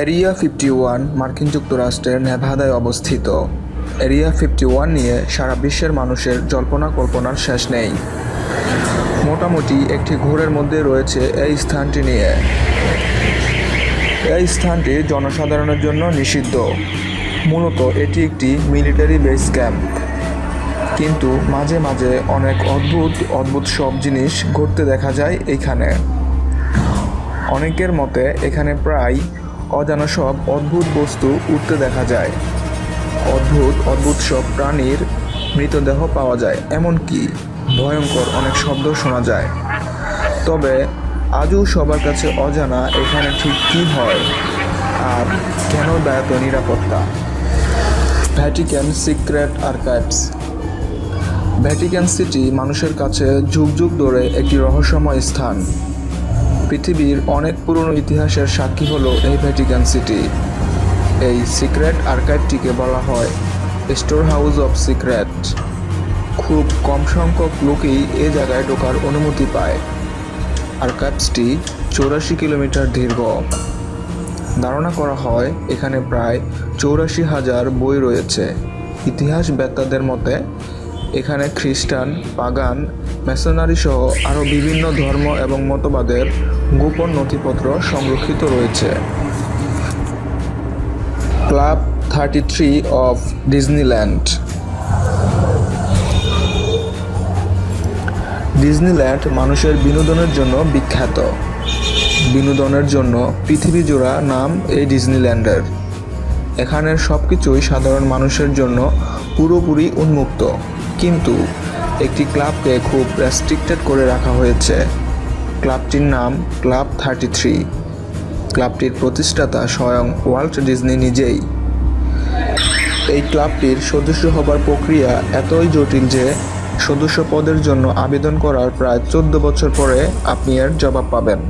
Area fifty one মার্কিন যুক্তরাষ্ট্রের নেভাদায় অবস্থিত। এরিয়া ফিফটি ওয়ান নিয়ে সারা বিশ্বের মানুষের জল্পনা কল্পনার শেষ নেই। মোটামুটি একটি ঘোরের মধ্যে রয়েছে এই স্থানটি নিয়ে। এই স্থানটি জনসাধারণের জন্য নিষিদ্ধ। মূলত এটি একটি মিলিটারি বেস ক্যাম্প। কিন্তু মাঝে মাঝে অনেক অদ্ভুত অদ্ভুত সব জিনিস ঘটতে দেখা যায় এখানে। অনেকের মতে এখানে প্রায় অজানা সব অদ্ভুত বস্তু উঠতে দেখা যায়। অদ্ভুত অদ্ভুত সব প্রাণীর মৃতদেহ পাওয়া যায়, এমনকি ভয়ঙ্কর অনেক শব্দ শোনা যায়। তবে আজও সবার কাছে অজানা এখানে ঠিক কী হয় আর কেন এত নিরাপত্তা? Vatican secret archives Vatican City মানুষের কাছে যুগ যুগ ধরে একটি রহস্যময় স্থান। পৃথিবীর অনেক পুরনো ইতিহাসের সাক্ষী হলো এই ভ্যাটিকান সিটি। এই সিক্রেট আর্কাইভটিকে বলা হয় স্টোর হাউস অফ সিক্রেট। খুব কম সংখ্যক লোকেই এ জায়গায় ঢোকার অনুমতি পায়। আর্কাইভসটি চৌরাশি কিলোমিটার দীর্ঘ। ধারণা করা হয় এখানে প্রায় চৌরাশি হাজার বই রয়েছে। ইতিহাস বেত্তাদের মতে এখানে খ্রিস্টান, পাগান, মেসনারি সহ আরও বিভিন্ন ধর্ম এবং মতবাদের গোপন নথিপত্র সংরক্ষিত রয়েছে। Club thirty three of Disneyland. Disneyland মানুষের বিনোদনের জন্য বিখ্যাত। বিনোদনের জন্য পৃথিবী জোড়া নাম এই ডিজনিল্যান্ডের। এখানের সব কিছুই সাধারণ মানুষের জন্য পুরোপুরি উন্মুক্ত। কিন্তু একটি ক্লাবকে খুব রেস্ট্রিক্টেড করে রাখা হয়েছে। ক্লাবটির নাম ক্লাব থার্টি থ্রি। ক্লাবটির প্রতিষ্ঠাতা স্বয়ং ওয়াল্ট ডিজনি নিজেই। এই ক্লাবটির সদস্য হবার প্রক্রিয়া এতই জটিল যে সদস্য পদের জন্য আবেদন করার প্রায় চোদ্দ বছর পরে আপনি এর জবাব পাবেন।